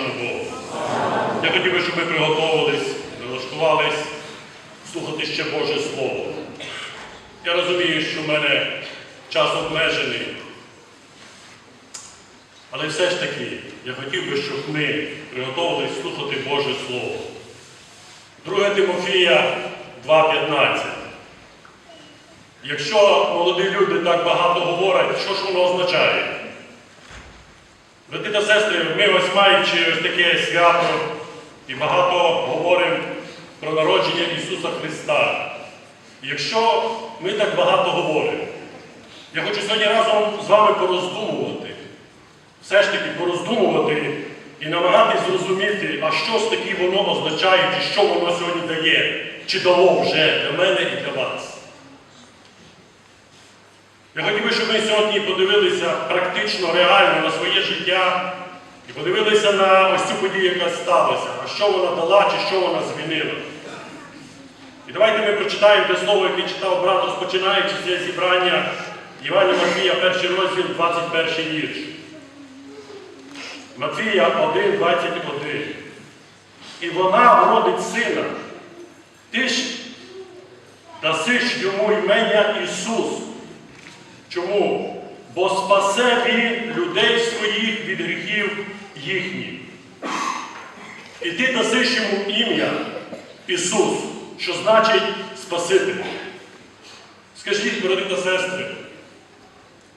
нашому Богу. Я хотів би, щоб ми приготовились, прилаштувались слухати ще Боже Слово. Я розумію, що в мене час обмежений. Але все ж таки, я хотів би, щоб ми приготовились слухати Боже Слово. 2 Тимофія 2.15. Якщо молоді люди так багато говорять, що ж воно означає? Брати та сестри, ми ось маючи ось таке свято і багато говоримо про народження Ісуса Христа. Якщо ми так багато говоримо, я хочу сьогодні разом з вами пороздумувати, все ж таки пороздумувати і намагатись зрозуміти, а що ж таки воно означає, чи що воно сьогодні дає, чи дало вже для мене і для вас. Я хотів би, щоб ми сьогодні подивилися практично, реально на своє життя і подивилися на ось цю подію, яка сталася, а що вона дала чи що вона змінила. І давайте ми прочитаємо те слово, яке читав брат, розпочинаючи це зібрання Івана Матвія, перший розділ, 21 вірш. Матвія 1, 21. І вона вродить сина. Ти ж дасиш йому імення Ісус. Чому? Бо спасе він людей своїх від гріхів їхніх. І ти дасиш йому ім'я Ісус, що значить Спаситель. Скажіть, брати та сестри,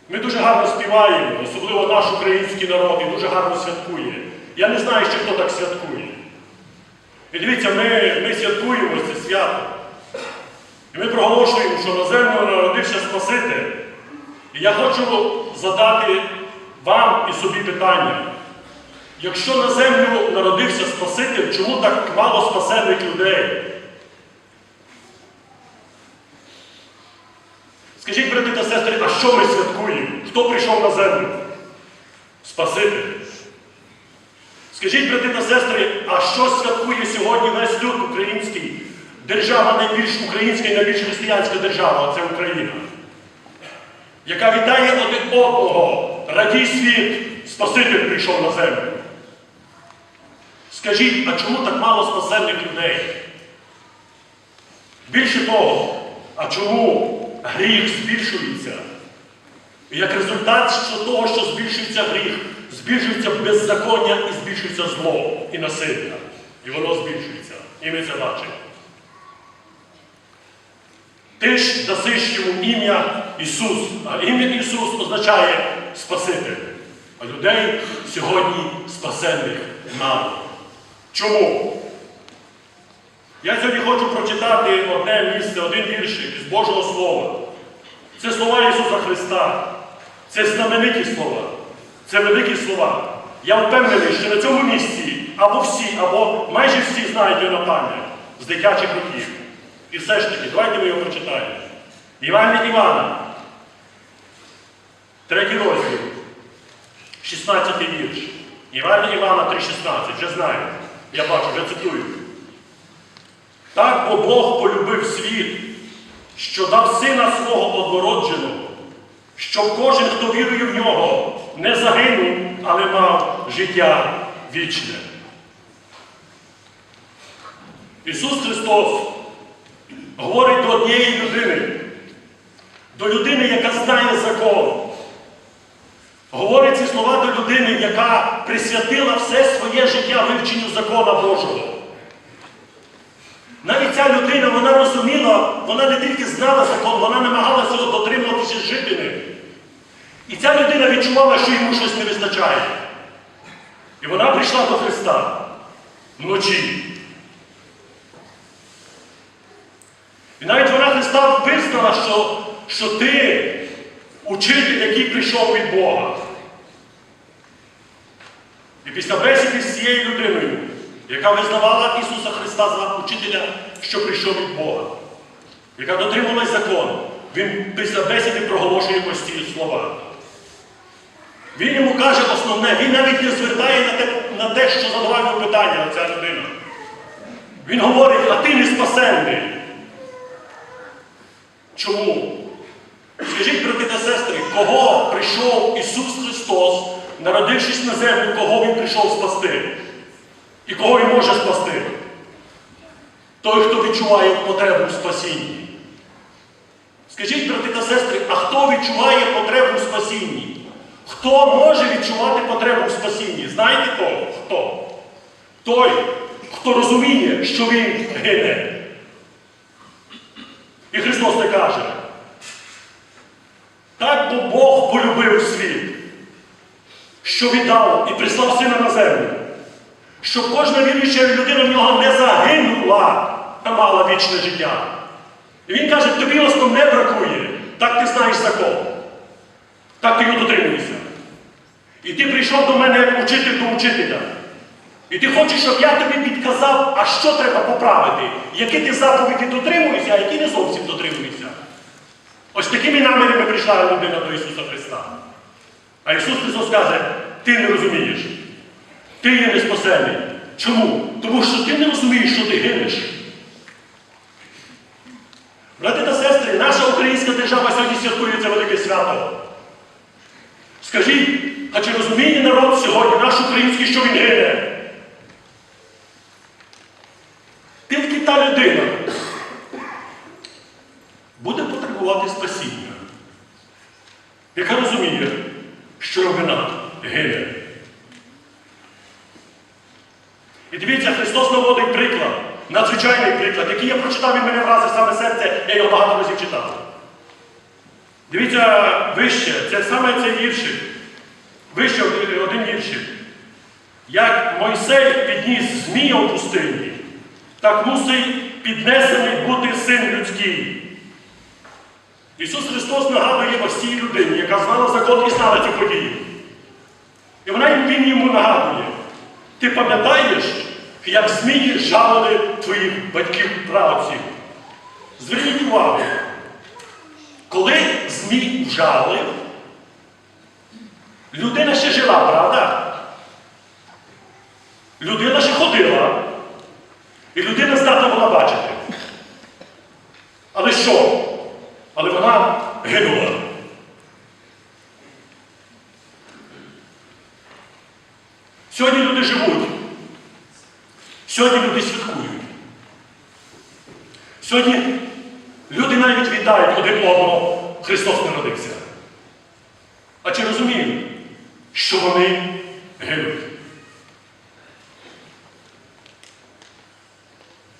ми дуже гарно співаємо, особливо наш український народ, і дуже гарно святкує. Я не знаю, ще хто так святкує. І дивіться, ми, ми святкуємо це свято. І ми проголошуємо, що на землю народився Спаситель. І я хочу задати вам і собі питання. Якщо на землю народився Спаситель, чому так мало спасених людей? Скажіть, брати та сестри, а що ми святкуємо? Хто прийшов на землю? Спаситель. Скажіть, брати та сестри, а що святкує сьогодні весь люд український? Держава найбільш українська і найбільш християнська держава це Україна яка вітає один одного, радій світ, Спаситель прийшов на землю. Скажіть, а чому так мало спасенних людей? Більше того, а чому гріх збільшується? І як результат що того, що збільшується гріх, збільшується беззаконня і збільшується зло і насилля. І воно збільшується. І ми це бачимо. Ти ж дасиш йому ім'я Ісус. А ім'я Ісус означає Спаситель. А людей сьогодні спасенних мало. Чому? Я сьогодні хочу прочитати одне місце, один віршик із Божого Слова. Це слова Ісуса Христа. Це знамениті слова. Це великі слова. Я впевнений, що на цьому місці або всі, або майже всі знають його на пам'ять з дитячих років. І все ж таки, давайте ми його прочитаємо. Івана Івана, третій розділ, 16 вірш. Івана Івана 3,16, вже знаю. Я бачу, вже цитую. Так бо Бог полюбив світ, що дав сина свого однородженого, щоб кожен, хто вірує в нього, не загинув, але мав життя вічне. Ісус Христос говорить до однієї людини, до людини, яка знає закон. Говорить ці слова до людини, яка присвятила все своє життя вивченню закона Божого. Навіть ця людина, вона розуміла, вона не тільки знала закон, вона намагалася його дотримуватися з ним. І ця людина відчувала, що йому щось не вистачає. І вона прийшла до Христа вночі. І навіть вона Христа визнала, що, що ти учитель, який прийшов від Бога. І після бесіди з цією людиною, яка визнавала Ісуса Христа за учителя, що прийшов від Бога, яка дотримувалась закону, він після бесіди проголошує ці слова. Він йому каже основне, він навіть не звертає на те, на те що задавав питання ця людина. Він говорить, а ти не спасенний. Чому? Скажіть, брати та сестри, кого прийшов Ісус Христос, народившись на землю, кого Він прийшов спасти? І кого він може спасти? Той, хто відчуває потребу в спасінні. Скажіть, брати та сестри, а хто відчуває потребу в спасінні? Хто може відчувати потребу в спасінні? Знаєте того? Хто? Той, хто розуміє, що він гине. І Христос не каже. Так бо Бог полюбив світ, що віддав і прислав сина на землю, щоб кожна віруюча людина в нього не загинула, а мала вічне життя. І він каже, тобі основне бракує, так ти знаєш закон. Так ти його дотримуєшся. І ти прийшов до мене як учитель до учителя. І ти хочеш, щоб я тобі підказав, а що треба поправити, які ти заповіді дотримуєшся, а які не зовсім дотримуєшся. Ось такими намірами прийшла людина до Ісуса Христа. А Ісус Христос каже, ти не розумієш. Ти є неспасений. Чому? Тому що ти не розумієш, що ти гинеш. Брати та сестри, наша українська держава сьогодні святкує це велике свято. Скажіть, а чи розуміє народ сьогодні, наш український, що він гине? Тільки та людина буде потребувати спасіння, яка розуміє, що вона гине. І дивіться, Христос наводить приклад, надзвичайний приклад, який я прочитав, він мене вразив саме серце, я його багато разів читав. Дивіться вище, це саме цей віршик. Вище один- віршик. Як Мойсей підніс змія у пустині, так мусить піднесений бути син людський. Ісус Христос нагадує ось цій людині, яка знала закон і знала цю подію. І вона він йому нагадує. Ти пам'ятаєш, як змії жалили твоїх батьків правців? Зверніть увагу, коли змій вжалив, людина ще жила, правда? Людина ще ходила, і людина здатна була бачити. Але що? Але вона гинула. Сьогодні люди живуть. Сьогодні люди святкують. Сьогодні люди навіть вітають один одного, Христос народився. А чи розуміють, що вони гинуть?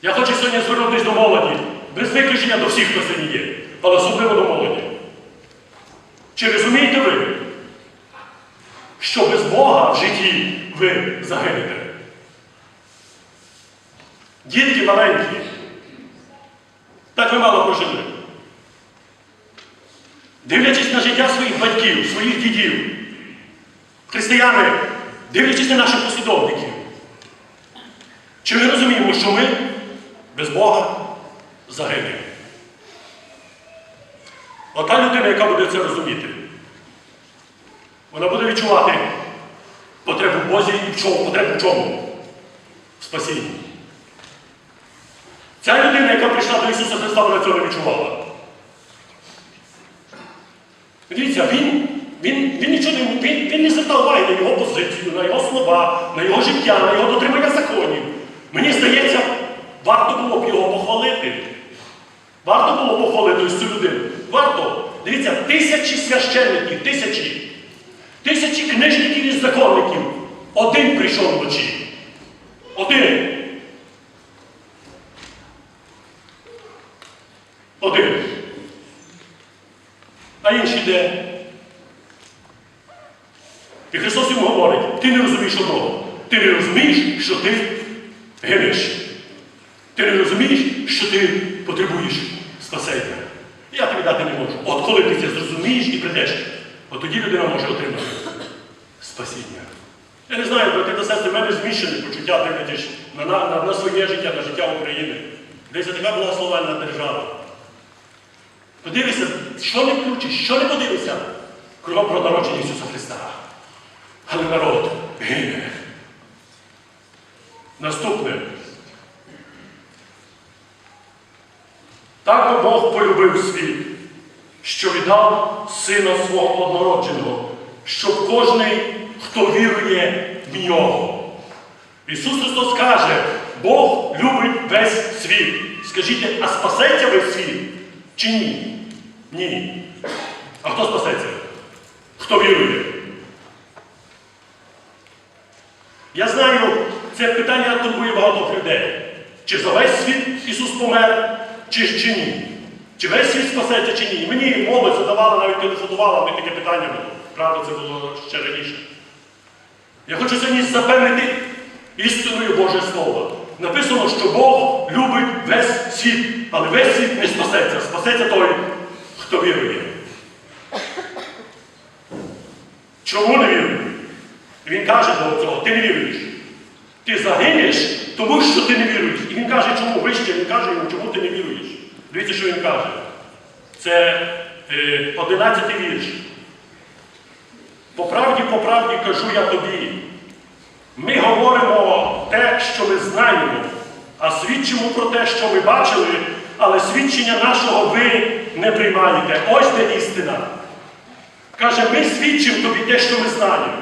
Я хочу сьогодні звернутися до молоді, без виключення до всіх, хто сьогодні є, але особливо до молоді. Чи розумієте ви, що без Бога в житті ви загинете? Дітки маленькі, так ви мало прожили. Дивлячись на життя своїх батьків, своїх дідів, християни, дивлячись на наших послідовників, чи ми розуміємо, що ми без Бога загинемо? Ота людина, яка буде це розуміти, вона буде відчувати потребу Бозі і в чому, потребу в чому? В спасінні. Ця людина, яка прийшла до Ісуса Христа, вона цього не відчувала. Дивіться, він, він, він нічого не, він, він не звертав уваги на його позицію, на його слова, на його життя, на його дотримання законів. Мені здається, варто було б його похвалити. Варто було похвалити ось цю людину. Варто. Дивіться, тисячі священників, тисячі, тисячі книжників і законників. Один прийшов вночі. Один. Один. А інший де? І Христос йому говорить, ти не розумієш одного. Ти не розумієш, що ти гинеш. Ти не розумієш, що ти потребуєш спасення. Я тобі дати не можу. От коли ти це зрозумієш і прийдеш, от тоді людина може отримати спасіння. Я не знаю, брати та сестри, в мене змішані почуття, дивлячись на, на, на, своє життя, на життя України. Десь така була словальна держава. Подивися, що не включиш, що не подивися, кругом про народження Ісуса Христа. Але народ гине. Наступне. Так Бог полюбив світ, що віддав Сина свого однородженого, щоб кожний, хто вірує в нього. Ісус Христос каже, Бог любить весь світ. Скажіть, а спасеться весь світ? Чи ні? Ні. А хто спасеться? Хто вірує? Я знаю, це питання турбує багатьох людей. Чи за весь світ Ісус помер, чи, чи ні? Чи весь світ спасеться, чи ні? Мені молодь задавала, навіть телефонувала, мені таке питання було. Правда, це було ще раніше. Я хочу сьогодні запевнити істиною Боже Слово. Написано, що Бог любить весь світ, але весь світ не спасеться. Спасеться той, хто вірує. Чому не вірує? Він каже до цього, ти не віруєш. Ти загинеш, тому що ти не віруєш. І він каже, чому вище, він каже йому, чому ти не віруєш. Дивіться, що він каже. Це е, 11 вірш. По правді, по правді кажу я тобі. Ми говоримо те, що ми знаємо, а свідчимо про те, що ми бачили, але свідчення нашого ви не приймаєте. Ось де істина. Каже, ми свідчимо тобі те, що ми знаємо.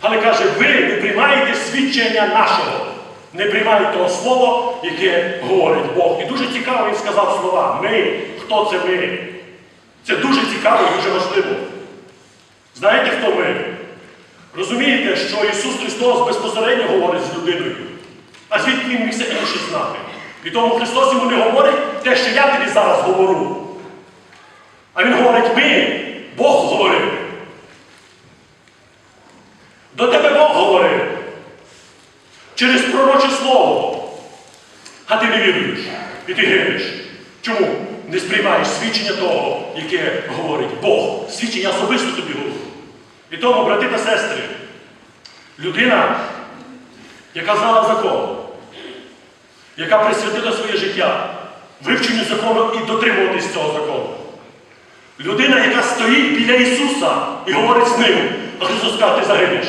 Але каже, ви не приймаєте свідчення нашого. Не приймаєте того слова, яке говорить Бог. І дуже цікаво він сказав слова. Ми, хто це ми? Це дуже цікаво і дуже важливо. Знаєте, хто ми? Розумієте, що Ісус Христос безпосередньо говорить з людиною. А звідки Він міг це інше знати? І тому Христос йому не говорить те, що я тобі зараз говорю. А Він говорить ми, Бог говорив. До тебе Бог говорив. Через пророче слово. А ти не віруєш. І ти гинеш. Чому? Не сприймаєш свідчення того, яке говорить Бог. Свідчення особисто тобі говорить. І тому, брати та сестри, людина, яка знала закон, яка присвятила своє життя вивченню закону і дотримуватись цього закону. Людина, яка стоїть біля Ісуса і говорить з ним, а Христос каже, ти загинеш.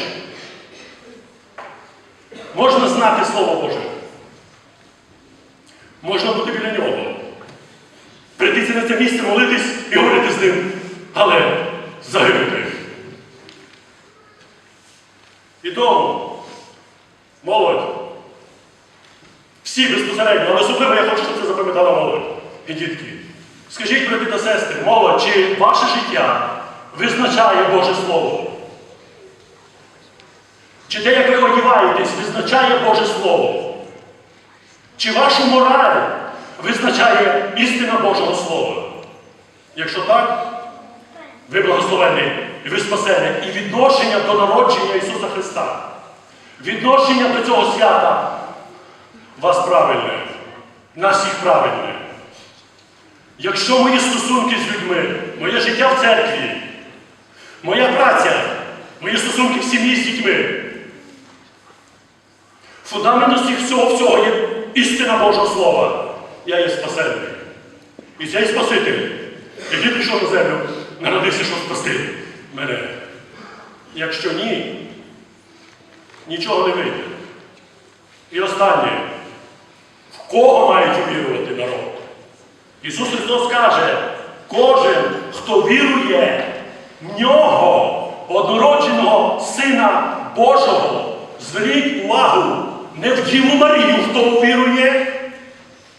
Можна знати Слово Боже. Можна бути біля нього. Прийти на це місце, молитись і говорити з ним, але загинути. І тому, молодь, всі безпосередньо, але особливо я хочу, щоб це запам'ятала молодь і дітки. Скажіть, брати та сестри, молодь, чи ваше життя визначає Боже Слово? Чи те, як ви одіваєтесь, визначає Боже Слово? Чи вашу мораль визначає істина Божого Слова? Якщо так, ви благословені, і ви спасені, і відношення до народження Ісуса Христа, відношення до цього свята вас правильне, нас всіх правильне. Якщо мої стосунки з людьми, моє життя в церкві, моя праця, мої стосунки в сім'ї з дітьми, фундаментом всіх всього всього є істина Божого Слова. Я є спасенний. І цей Спаситель, який прийшов на землю, народився, щоб спасти мене. Якщо ні, нічого не вийде. І останнє, в кого мають увірувати народ? Ісус Христос каже, кожен, хто вірує в нього, однородженого Сина Божого, зверніть увагу, не в Діву Марію, хто вірує.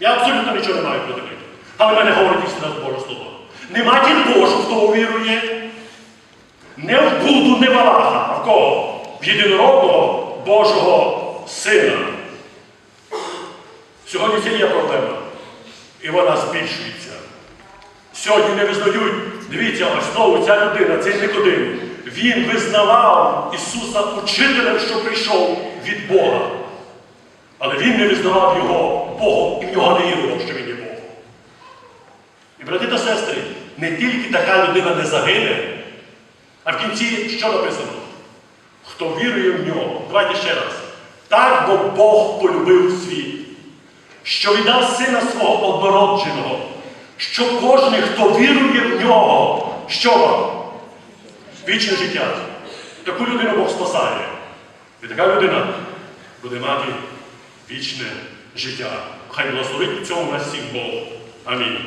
Я абсолютно нічого не маю проти них. Але в мене говорить істина з Боже Слово. Не матір Божу, хто увірує. Не в Буду, не в Аллаха, а в кого? В єдинородного Божого Сина. Сьогодні це є проблема. І вона збільшується. Сьогодні не визнають, дивіться, ось знову ця людина, цей Никодим, він визнавав Ісуса учителем, що прийшов від Бога. Але він не визнавав його Богом і в нього не вірував, що він є Бог. І, брати та сестри, не тільки така людина не загине, а в кінці що написано? Хто вірує в нього, давайте ще раз. Так, бо Бог полюбив світ, що віддав сина свого однородженого, що кожен, хто вірує в нього, що? Вічне життя. Таку людину Бог спасає. І така людина буде мати вічне життя. Хай благословить у цьому нас всіх Бог. Амінь.